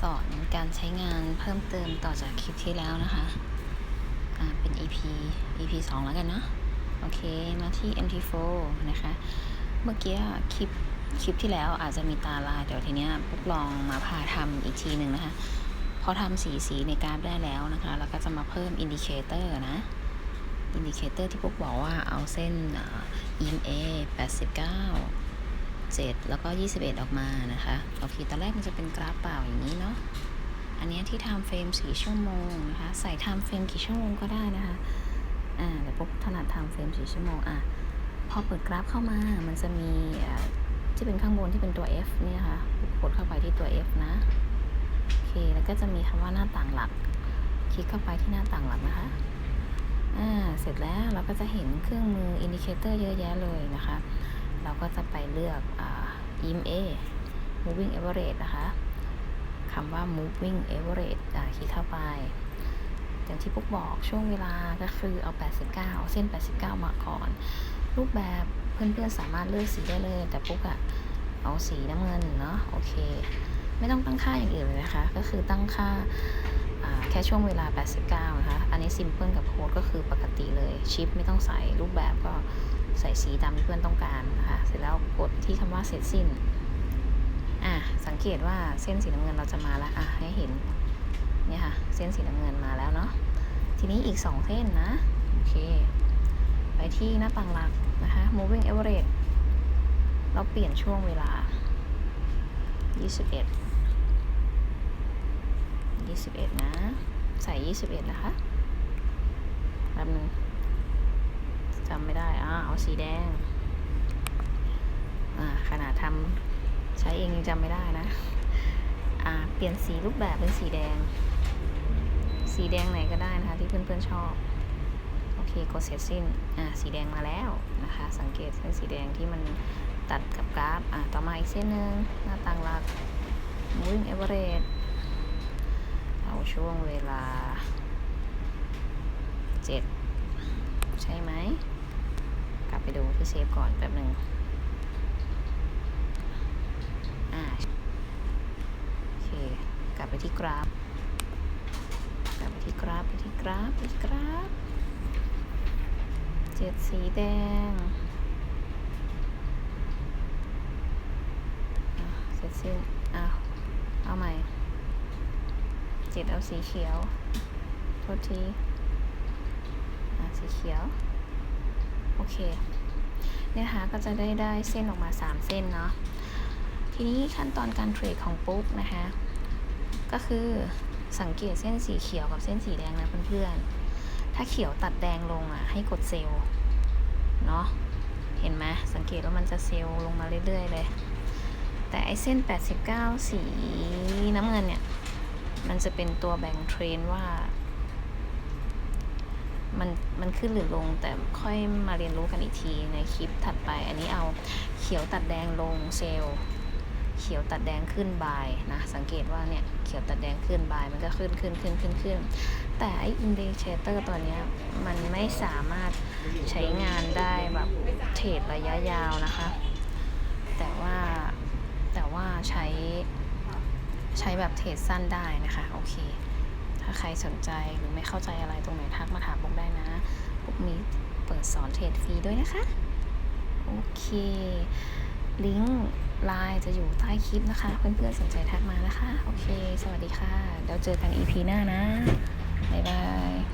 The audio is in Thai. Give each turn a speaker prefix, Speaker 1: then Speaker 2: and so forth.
Speaker 1: สอนการใช้งานเพิ่มเติมต่อจากคลิปที่แล้วนะคะอ่าเป็น EP EP 2 แล้วกันเนาะโอเค มาที่ MT4 นะคะ เมื่อกี้คลิปคลิปที่แล้วอาจจะมีตาลาย เดี๋ยวทีเนี้ยปุ๊กลองมาพาทำอีกทีหนึ่งนะคะ พอทำสีสีในกราฟได้แล้วนะคะ แล้วก็จะมาเพิ่มอินดิเคเตอร์นะ อินดิเคเตอร์ที่ปุ๊กบอกว่าเอาเส้น EMA 89 7 แล้วก็ 21 ออกมานะคะโอเคตอนแรกมันจะเป็นกราฟเปล่าอย่างนี้เนาะอันนี้ที่ทำเฟรม4ชั่วโมงนะคะใส่ทำเฟรมกี่ชั่วโมงก็ได้นะคะอ่าเดี๋ยวปุ๊กถนัดทำเฟรม4ชั่วโมงอะพอเปิดกราฟเข้ามามันจะมีอ่าที่เป็นข้างบนที่เป็นตัว F เนี่ยค่ะกดเข้าไปที่ตัว F นะโอเคแล้วก็จะมีคำว่าหน้าต่างหลัก คลิกเข้าไปที่หน้าต่างหลักนะคะอ่าเสร็จแล้วเราก็จะเห็นเครื่องมืออินดิเคเตอร์เยอะแยะเลยนะคะ เราก็จะไปเลือกอ EMA moving average นะคะคำว่า moving average คลิกเข้าไป อย่างที่ปุ๊กบอกช่วงเวลาก็คือเอา 89 เส้น 89 มาก่อน รูปแบบเพื่อนๆสามารถเลือกสีได้เลย แต่ปุ๊กอะเอาสีน้ำเงินเนาะโอเค ไม่ต้องตั้งค่าอย่างอื่นเลยนะคะ ก็คือตั้งค่าแค่ช่วงเวลา 89 นะคะ อันนี้ simple กับโค้ดก็คือปกติเลย ชิปไม่ต้องใส่รูปแบบก็ ใส่สีตามที่เพื่อนต้องการนะคะเสร็จแล้วกดที่คำว่าเสร็จสิ้นอะสังเกตว่าเส้นสีน้ำเงินเราจะมาแล้วอะให้เห็นเนี่ยค่ะเส้นสีน้ำเงินมาแล้วเนาะทีนี้อีก 2 เส้นนะโอเค ไปที่หน้าต่างหลักนะคะ moving average เราเปลี่ยนช่วงเวลา 21 21 นะ ใส่ 21 นะคะแป๊บนึง จำไม่ได้อ่าเอาสีแดง อ่าขนาดทำใช้เองยังจำไม่ได้นะ อ่า เปลี่ยนสีรูปแบบเป็นสีแดง สีแดงไหนก็ได้นะคะ ที่เพื่อนๆชอบ โอเคกดเสร็จสิ้น อ่า สีแดงมาแล้วนะคะ สังเกตเส้นสีแดงที่มันตัดกับกราฟ อ่า ต่อมาอีกเส้นหนึ่งหน้าต่างหลัก moving average เอาช่วงเวลา 7 ใช่ไหม กลับไปดูที่เซฟก่อนแป๊บหนึ่งอ่าโอเค กลับไปที่กราฟ กลับไปที่กราฟไปที่กราฟไปที่กราฟ เจ็ดสีแดงเสร็จสิ้นอ้าวเอาใหม่ เจ็ดเอาสีเขียว โทษทีอะสีเขียว โอเคเนี่ยนะคะก็จะได้ได้เส้นออกมา 3 เส้นเนาะทีนี้ขั้นตอนการเทรดของปุ๊กนะคะก็คือสังเกตเส้นสีเขียวกับเส้นสีแดงนะเพื่อนๆ ถ้าเขียวตัดแดงลงอะให้กดเซลล์เนาะเห็นไหมสังเกตว่ามันจะเซลล์ลงมาเรื่อยๆเลย แต่ไอเส้น 89 สีน้ำเงินเนี่ย มันจะเป็นตัวแบ่งเทรนว่า มันมันขึ้นหรือลงแต่ค่อยมาเรียนรู้กันอีกทีในคลิปถัดไป อันนี้เอาเขียวตัดแดงลงเซลล์เขียวตัดแดงขึ้นบายนะสังเกตว่าเนี่ยเขียวตัดแดงขึ้นบายมันก็ขึ้นขึ้นขึ้นขึ้นขึ้นแต่ไออินดิเคเตอร์ตัวเนี้ยมันไม่สามารถใช้งานได้แบบเทรดระยะยาวนะคะ แต่ว่าแต่ว่าใช้ใช้แบบเทรดสั้นได้นะคะ โอเค ถ้าใครสนใจหรือไม่เข้าใจอะไรตรงไหนทักมาถามผมได้นะผมมีเปิดสอนเทรดฟรีด้วยนะคะ โอเค ลิงก์ไลน์จะอยู่ใต้คลิปนะคะ เพื่อนๆสนใจทักมานะคะ โอเค สวัสดีค่ะ เดี๋ยวเจอกัน EP หน้านะ บ๊ายบาย